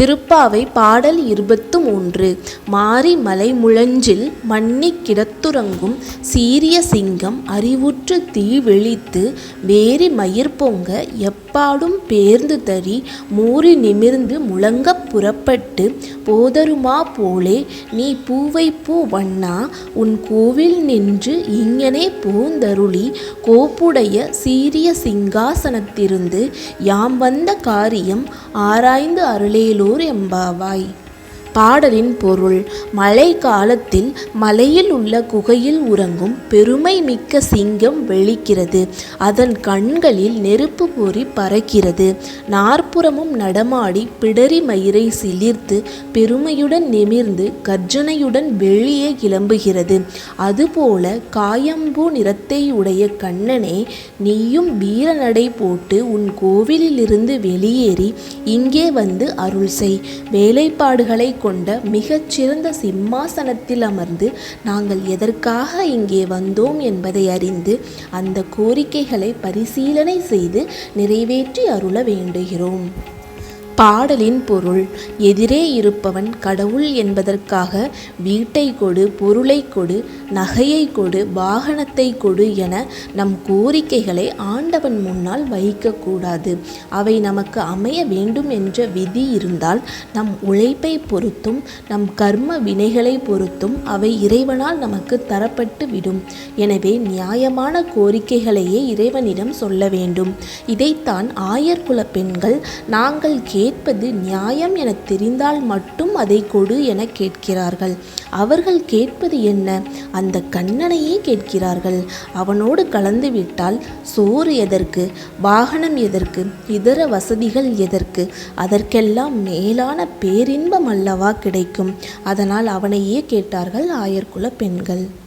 திருப்பாவை பாடல் இருபத்து மூன்று. மாரி மலைமுழஞ்சில் மன்னிக் கிடத்துறங்கும் சீரிய சிங்கம் அறிவுற்று தீ விழித்து வேறி வேரி மயிர்பொங்க எப்பாடும் பேர்ந்து தறி மூறி நிமிர்ந்து முழங்க புறப்பட்டு போதருமா போலே நீ பூவைப்பூ வண்ணா உன் கோவில் நின்று இங்கனே போந்தருளி கோப்புடைய சீரிய சிங்காசனத்திருந்து யாம் வந்த காரியம் ஆராய்ந்து அருளேலோர் எம்பாவாய். பாடலின் பொருள் மழை காலத்தில் மலையில் உள்ள குகையில் உறங்கும் பெருமை மிக்க சிங்கம் வெளிக்கிறது அதன் கண்களில் நெருப்பு பொறி பறக்கிறது. நாற்புறமும் நடமாடி பிடரி மயிரை சிலிர்த்து பெருமையுடன் நிமிர்ந்து கர்ஜனையுடன் வெளியே கிளம்புகிறது. அதுபோல காயம்பூ நிறத்தை உடைய கண்ணனே நீயும் வீரநடை போட்டு உன் கோவிலிலிருந்து வெளியேறி இங்கே வந்து அருள் செய். வேலைப்பாடுகளை கொண்ட மிகச்சிறந்த சிம்மாசனத்தில் அமர்ந்து நாங்கள் எதற்காக இங்கே வந்தோம் என்பதை அறிந்து அந்த கோரிக்கைகளை பரிசீலனை செய்து நிறைவேற்றி அருள வேண்டுகிறோம். பாடலின் பொருள் எதிரே இருப்பவன் கடவுள் என்பதற்காக வீட்டை கொடு பொருளை கொடு நகையை கொடு வாகனத்தை கொடு என நம் கோரிக்கைகளை ஆண்டவன் முன்னால் வைக்கக்கூடாது. அவை நமக்கு அமைய வேண்டும் என்ற விதி இருந்தால் நம் உழைப்பை பொறுத்தும் நம் கர்ம வினைகளை பொறுத்தும் அவை இறைவனால் நமக்கு தரப்பட்டு விடும். எனவே நியாயமான கோரிக்கைகளையே இறைவனிடம் சொல்ல வேண்டும். இதைத்தான் ஆயர்குல பெண்கள் நாங்கள் கே கேட்பது நியாயம் என தெரிந்தால் மட்டும் அதை கொடு என கேட்கிறார்கள். அவர்கள் கேட்பது என்ன? அந்த கண்ணனையே கேட்கிறார்கள். அவனோடு கலந்து விட்டால் சோறு எதற்கு? வாகனம் எதற்கு? இதர வசதிகள் எதற்கு? அதற்கெல்லாம் மேலான பேரின்பம் அல்லவா கிடைக்கும்? அதனால் அவனையே கேட்டார்கள் ஆயர்குல பெண்கள்.